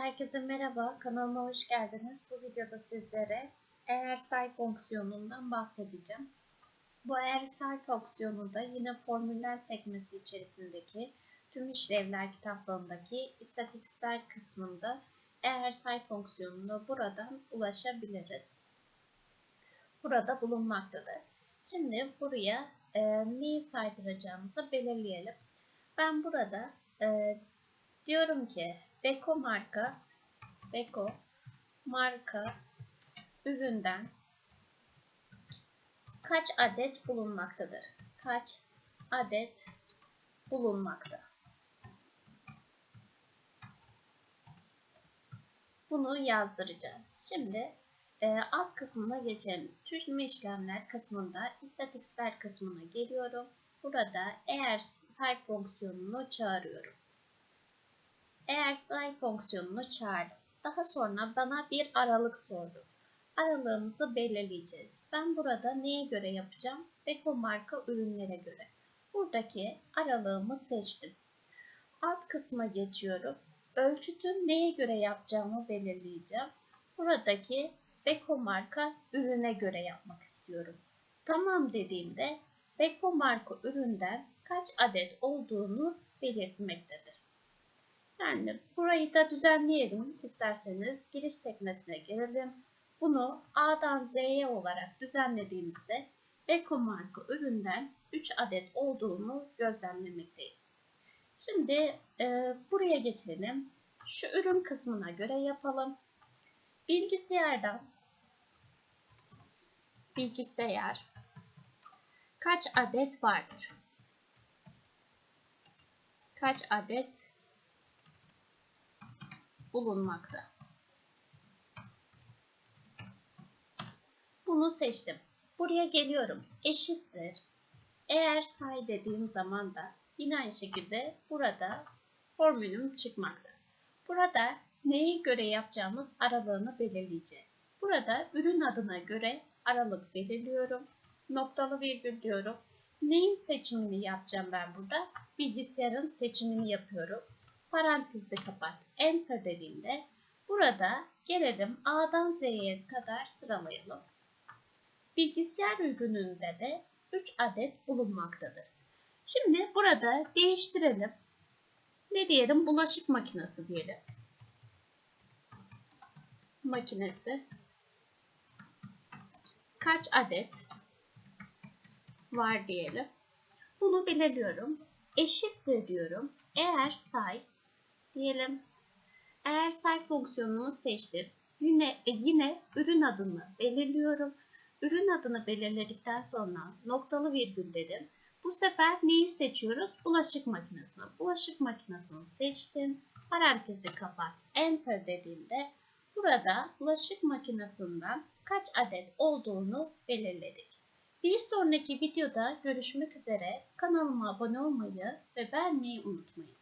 Herkese merhaba, kanalıma hoş geldiniz. Bu videoda sizlere eğer say fonksiyonundan bahsedeceğim. Bu eğer say fonksiyonunda yine formüller sekmesi içerisindeki tüm işlevler kitaplarındaki istatistikler kısmında eğer say fonksiyonuna buradan ulaşabiliriz. Burada bulunmaktadır. Şimdi buraya e, neyi saydıracağımızı belirleyelim. Ben burada e, diyorum ki Beko marka Beko marka üründen kaç adet bulunmaktadır? Kaç adet bulunmakta? Bunu yazdıracağız. Şimdi e, alt kısmına geçelim. Çözme işlemler kısmında istatistikler kısmına geliyorum. Burada eğer say fonksiyonunu çağırıyorum. Say fonksiyonunu çağırdım. Daha sonra bana bir aralık sordu. Aralığımızı belirleyeceğiz. Ben burada neye göre yapacağım? Beko marka ürünlere göre. Buradaki aralığımı seçtim. Alt kısma geçiyorum. Ölçütü neye göre yapacağımı belirleyeceğim. Buradaki Beko marka ürüne göre yapmak istiyorum. Tamam dediğimde Beko marka üründen kaç adet olduğunu belirtmektedir. Yani burayı da düzenleyelim. İsterseniz giriş sekmesine gelelim. Bunu A'dan Z'ye olarak düzenlediğimizde Beko marka üründen 3 adet olduğunu gözlemlemekteyiz. Şimdi e, buraya geçelim. Şu ürün kısmına göre yapalım. Bilgisayardan bilgisayar kaç adet vardır? Kaç adet bulunmakta? Bunu seçtim. Buraya geliyorum. Eşittir. Eğer say dediğim zaman da yine aynı şekilde burada formülüm çıkmakta. Burada neye göre yapacağımız aralığını belirleyeceğiz. Burada ürün adına göre aralık belirliyorum. Noktalı virgül diyorum. Neyin seçimini yapacağım ben burada? Bilgisayarın seçimini yapıyorum. Parantezi kapat. Enter dediğimde burada gelelim A'dan Z'ye kadar sıralayalım. Bilgisayar ürününde de 3 adet bulunmaktadır. Şimdi burada değiştirelim. Ne diyelim? Bulaşık makinesi diyelim. Makinesi kaç adet var diyelim. Bunu belirliyorum. Eşittir diyorum. Eğer say diyelim. Eğer say fonksiyonunu seçtim. Yine, e, yine ürün adını belirliyorum. Ürün adını belirledikten sonra noktalı virgül dedim. Bu sefer neyi seçiyoruz? Bulaşık makinesi. Bulaşık makinesini seçtim. Parantezi kapat. Enter dediğimde burada bulaşık makinesinden kaç adet olduğunu belirledik. Bir sonraki videoda görüşmek üzere. Kanalıma abone olmayı ve beğenmeyi unutmayın.